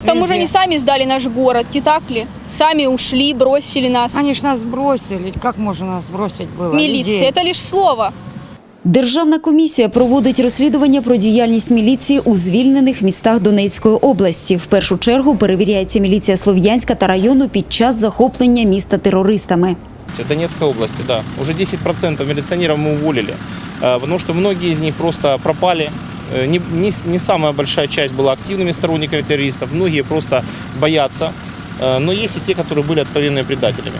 К тому же Везде. они сами сдали наш город, не так ли? Сами ушли, бросили нас. Они ж нас бросили. Как можно нас бросить было? Милиция, людей? это лишь слово. Державна комісія проводить розслідування про діяльність міліції у звільнених містах Донецької області. В першу чергу перевіряється міліція Слов'янська та району під час захоплення міста терористами. В Донецкой области, да. Уже 10% милиционеров мы уволили, э, потому что многие из них просто пропали. Э, Не, не, не самая большая часть была активными сторонниками террористов, многие просто боятся. Э, Но есть и те, которые были откровенными предателями.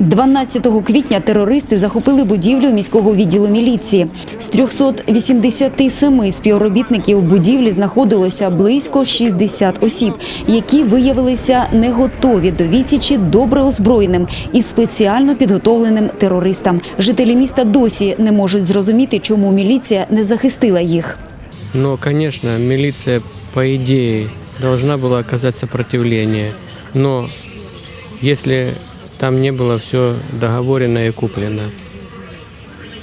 12 квітня терористи захопили будівлю міського відділу міліції. З 387 співробітників будівлі знаходилося близько 60 осіб, які виявилися не готові до відсічі добре озброєним і спеціально підготовленим терористам. Жителі міста досі не можуть зрозуміти, чому міліція не захистила їх. Но, конечно, милиция, по идее, должна была оказать сопротивление. Но если там не было все договорено и куплено,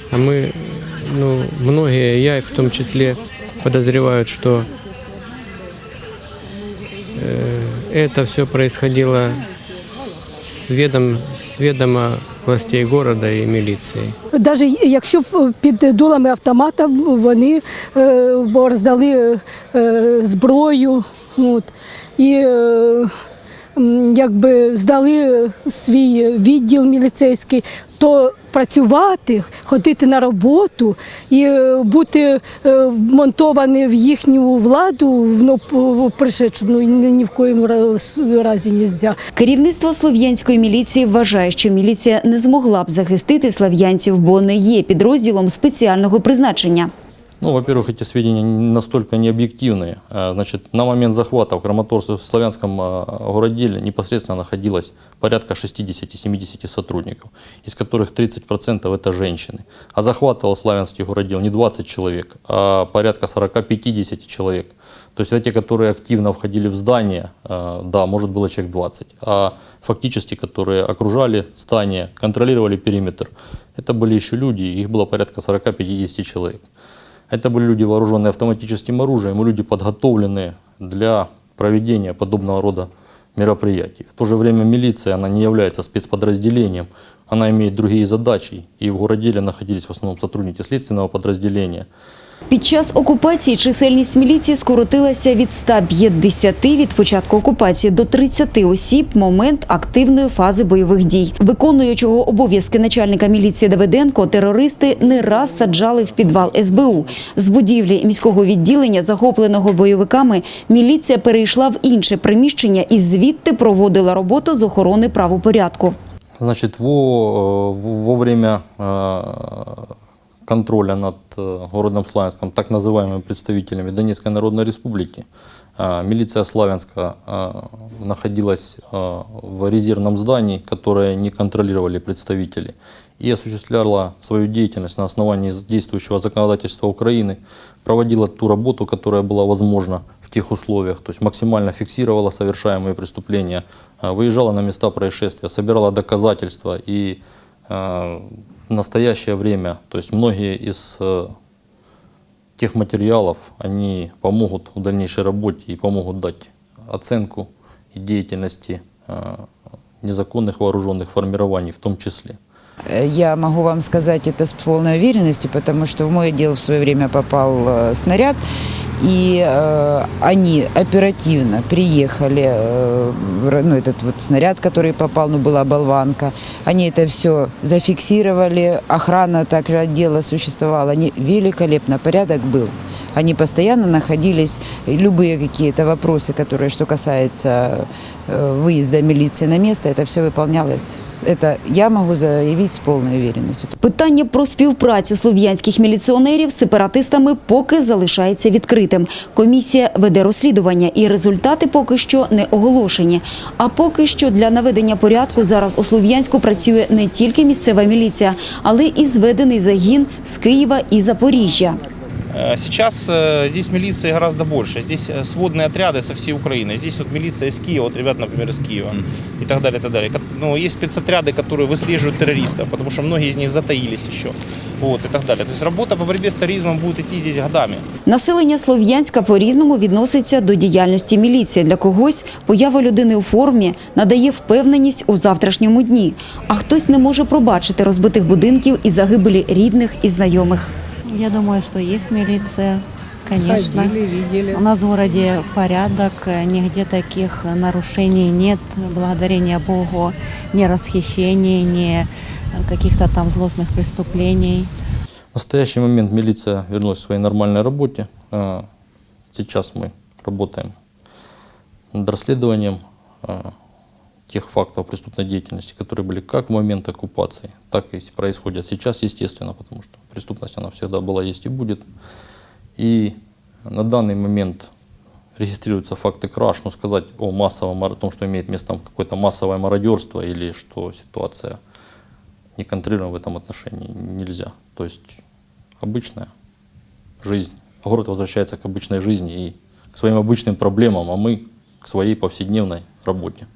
а мы, ну, многие, я в том числе, подозревают, что э, это все происходило с, ведом, с ведома властей города и милиции. Навіть якщо б під дулами автомата вони е, роздали е, зброю, от, і е, якби здали свій відділ міліцейський, то працювати, ходити на роботу і е, бути е, вмонтовані в їхню владу в пришечну ну, ні в коєму разі можна. Керівництво слов'янської міліції вважає, що міліція не змогла б захистити слав'янців, бо не є підрозділом спеціального призначення. Ну, во-первых, эти сведения настолько необъективные. А, Значит, на момент захвата в Краматорске, в Славянском а, городеле непосредственно находилось порядка 60-70 сотрудников, из которых 30% это женщины. А захватывал Славянский городел не 20 человек, а порядка 40-50 человек. То есть это те, которые активно входили в здание, а, да, может было человек 20. А фактически, которые окружали здание, контролировали периметр, это были еще люди, их было порядка 40-50 человек. Это были люди, вооруженные автоматическим оружием, и люди, подготовленные для проведения подобного рода мероприятий. В то же время милиция, она не является спецподразделением, она имеет другие задачи, и в городеле находились в основном сотрудники следственного подразделения. Під час окупації чисельність міліції скоротилася від 150 від початку окупації до 30 осіб момент активної фази бойових дій. Виконуючого обов'язки начальника міліції Давиденко терористи не раз саджали в підвал СБУ. З будівлі міського відділення, захопленого бойовиками, міліція перейшла в інше приміщення і звідти проводила роботу з охорони правопорядку. Значит, во, э, во во время э, контроля над э, городом Славянском, так называемыми представителями Донецкой Народной Республики, э, милиция Славянска э, находилась э, в резервном здании, которое не контролировали представители, и осуществляла свою деятельность на основании действующего законодательства Украины, проводила ту работу, которая была возможна тех условиях, то есть максимально фиксировала совершаемые преступления, э, выезжала на места происшествия, собирала доказательства и э, в настоящее время, то есть многие из э, тех материалов, они помогут в дальнейшей работе и помогут дать оценку и деятельности незаконных вооруженных формирований в том числе. Я могу вам сказать это с полной уверенностью, потому что в мой отдел в свое время попал снаряд, и э, они оперативно приехали, э, в ра- ну, этот вот снаряд, который попал, ну, была болванка, они это все зафиксировали, охрана также отдела существовала, они великолепно, порядок был. Они постоянно находились, и любые какие-то вопросы, которые, что касается э, выезда милиции на место, это все выполнялось. Это я могу заявить с полной уверенностью. Питання про співпрацю слов'янських міліціонерів з сепаратистами поки залишається відкритим. Комісія веде розслідування, і результати поки що не оголошені. А поки що для наведення порядку зараз у Слов'янську працює не тільки місцева міліція, але і зведений загін з Києва і Запоріжжя. Э, Сейчас э, здесь милиции гораздо больше. Здесь э, сводные отряды со всей Украины. Здесь вот милиция из Киева, вот ребят, например, из Киева и так далее, и так далее. Ко- Но есть спецотряды, которые выслеживают террористов, потому что многие из них затаились еще. Вот, и так далее. То есть работа по борьбе с терроризмом будет идти здесь годами. Населення Слов'янська по-різному відноситься до діяльності міліції. Для когось поява людини у формі надає впевненість у завтрашньому дні, а хтось не може пробачити розбитих будинків і загибелі рідних і знайомих. Я думаю, что есть милиция, конечно. У нас в городе порядок, нигде таких нарушений нет, благодарение Богу, ни расхищений, ни каких-то там злостных преступлений. В настоящий момент милиция вернулась к своей нормальной работе. А, Сейчас мы работаем над расследованием а, тех фактов преступной деятельности, которые были как в момент оккупации, так и происходят сейчас, естественно, потому что преступность она всегда была, есть и будет. И на данный момент регистрируются факты краж, но сказать о массовом, о том, что имеет место там какое-то массовое мародерство или что ситуация не контролируем в этом отношении нельзя. То есть обычная жизнь. Город возвращается к обычной жизни и к своим обычным проблемам, а мы к своей повседневной работе.